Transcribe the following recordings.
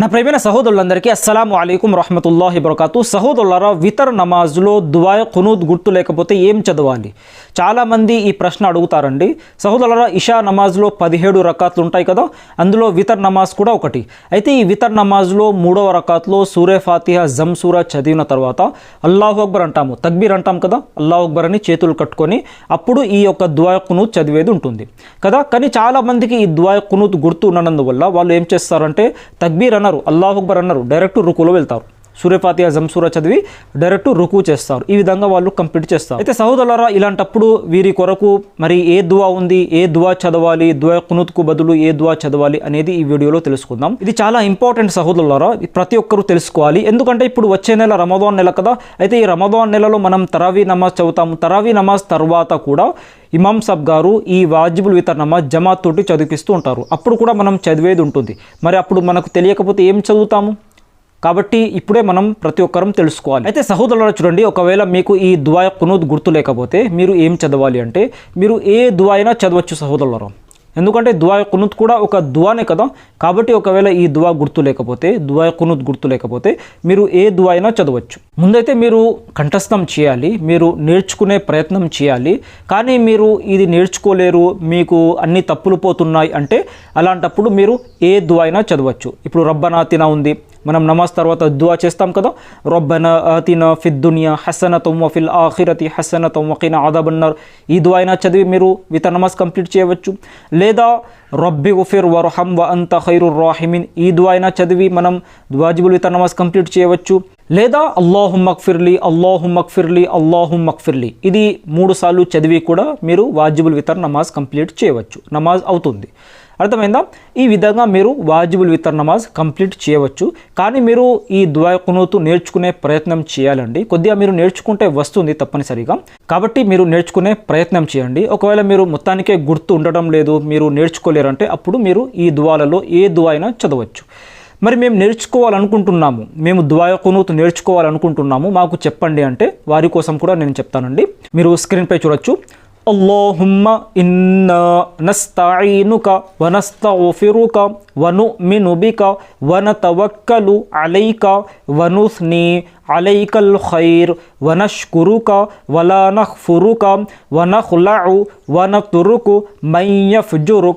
నా ప్రేమైన సహోదరులందరికీ అస్సలాము అయికం రహమతుల్లాహి బరకాతు. సహోదరులరా వితర్ నమాజ్లో దువాయ్ కునూద్ గుర్తు లేకపోతే ఏం చదవాలి? చాలామంది ఈ ప్రశ్న అడుగుతారండి. సహోదరులరా ఇషా నమాజ్లో పదిహేడు రకాతులు ఉంటాయి కదా అందులో వితర్ నమాజ్ కూడా ఒకటి. అయితే ఈ వితర్ నమాజ్లో మూడవ రకాత్లో సూర్య ఫాతిహా జంసూరా చదివిన తర్వాత అల్లాహు అక్బర్ అంటాము. తక్బీర్ అంటాం కదా అల్లాహు అక్బర్ అని చేతులు కట్టుకొని అప్పుడు ఈ యొక్క దువాయ్ కునూద్ చదివేది ఉంటుంది. కదా కానీ చాలామందికి ఈ దువాయ్ కునూద్ గుర్తు ఉన్నందువల్ల వాళ్ళు ఏం చేస్తారంటే తక్బీర్ అన్నారు. అల్లాహుక్బర్ అన్నారు. డైరెక్ట్ రుకులో వెళ్తారు. సూర్యపాతి అజం సూర చదివి డైరెక్ట్ రుకు చేస్తారు. ఈ విధంగా వాళ్ళు కంప్లీట్ చేస్తారు. అయితే సహోదరులారా ఇలాంటప్పుడు వీరి కొరకు మరి ఏ దువా ఉంది ఏ దువా చదవాలి దువా కునుత్కు బదులు ఏ దువా చదవాలి అనేది ఈ వీడియోలో తెలుసుకుందాం. ఇది చాలా ఇంపార్టెంట్ సహోదరులారా ప్రతి ఒక్కరూ తెలుసుకోవాలి. ఎందుకంటే ఇప్పుడు వచ్చే నెల రమదాన్ నెల కదా అయితే ఈ రమదాన్ నెలలో మనం తరావీ నమాజ్ చదువుతాము. తరావీ నమాజ్ తర్వాత కూడా ఇమాం సబ్ గారు ఈ వాజిబుల్ వితర్ నమాజ్ జమాత్ తోటి చదివిస్తూ ఉంటారు. అప్పుడు కూడా మనం చదివేది ఉంటుంది. మరి అప్పుడు మనకు తెలియకపోతే ఏం చదువుతాము? కాబట్టి ఇప్పుడే మనం ప్రతి ఒక్కరం తెలుసుకోవాలి. అయితే సహోదరులు చూడండి ఒకవేళ మీకు ఈ దువా కునూద్ గుర్తు లేకపోతే మీరు ఏం చదవాలి అంటే మీరు ఏ దువా అయినా చదవచ్చు సహోదరులరా. ఎందుకంటే దువా కునుత్ కూడా ఒక దువానే కదా. కాబట్టి ఒకవేళ ఈ దువా గుర్తు లేకపోతే దువా కునుత్ గుర్తు లేకపోతే మీరు ఏ దువా అయినా చదవచ్చు. ముందైతే మీరు కంఠస్థం చేయాలి మీరు నేర్చుకునే ప్రయత్నం చేయాలి. కానీ మీరు ఇది నేర్చుకోలేరు మీకు అన్ని తప్పులు పోతున్నాయి అంటే అలాంటప్పుడు మీరు ఏ దువా అయినా చదవచ్చు. ఇప్పుడు రబ్బనా తిన ఉంది మనం నమాజ్ తర్వాత దువా చేస్తాం కదా? రొబ్బన అతిన ఫిద్ దునియా హసనతం వఫిల్ ఆఖిరతి హసనతం వకీన ఆదాబన్నారు ఈ దువా అయినా చదివి మీరు విత నమాజ్ కంప్లీట్ చేయవచ్చు. లేదా రబ్బి ఉఫిర్ వరహం వ అంత ఖైరు రాహిమిన్. ఈ దువా అయినా చదివి మనం వాజిబుల్ విత నమాజ్ కంప్లీట్ చేయవచ్చు. లేదా అల్లాహు మక్ఫిర్లీ అల్లాహు మక్ఫిర్లీ అల్లాహు మక్ఫిర్లీ ఇది మూడు సార్లు చదివి కూడా మీరు వాజిబుల్ వితర్ నమాజ్ కంప్లీట్ చేయవచ్చు. నమాజ్ అవుతుంది. అర్థమైందా? ఈ విధంగా మీరు వాజిబుల్ వితర్ నమాజ్ కంప్లీట్ చేయవచ్చు. కానీ మీరు ఈ దువా కునూతు నేర్చుకునే ప్రయత్నం చేయాలండి. కొద్దిగా మీరు నేర్చుకుంటే వస్తుంది తప్పనిసరిగా. కాబట్టి మీరు నేర్చుకునే ప్రయత్నం చేయండి. ఒకవేళ మీరు మొత్తానికే గుర్తు ఉండడం లేదు మీరు నేర్చుకోలేరంటే అప్పుడు మీరు ఈ దువాలలో ఏ దువా అయినా చదవచ్చు. మరి మేము నేర్చుకోవాలనుకుంటున్నాము. మేము దువా కునూతు నేర్చుకోవాలనుకుంటున్నాము. మాకు చెప్పండి అంటే వారి కోసం కూడా నేను చెప్తానండి. మీరు స్క్రీన్పై చూడొచ్చు. اللهم إنا نستعينك ونستغفرك ونؤمن بك ونتوكل عليك ونثني عليك الخير ونشكرك ولا نغفرك ونخلع ونترك من يفجرك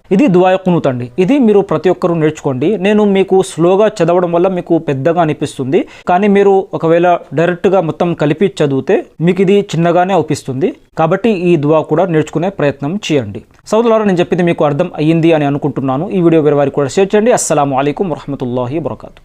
ఇది దువాయ కునుత్ అండి. ఇది మీరు ప్రతి ఒక్కరూ నేర్చుకోండి. నేను మీకు స్లోగా చదవడం వల్ల మీకు పెద్దగా అనిపిస్తుంది. కానీ మీరు ఒకవేళ డైరెక్ట్గా మొత్తం కలిపి చదివితే మీకు ఇది చిన్నగానే అనిపిస్తుంది. కాబట్టి ఈ దువా కూడా నేర్చుకునే ప్రయత్నం చేయండి. సౌదరులారా నేను చెప్పింది మీకు అర్థం అయ్యింది అని అనుకుంటున్నాను. ఈ వీడియో వేరే వారికి కూడా షేర్ చేయండి. అస్సలం అయికం వరహమూల వరకాతు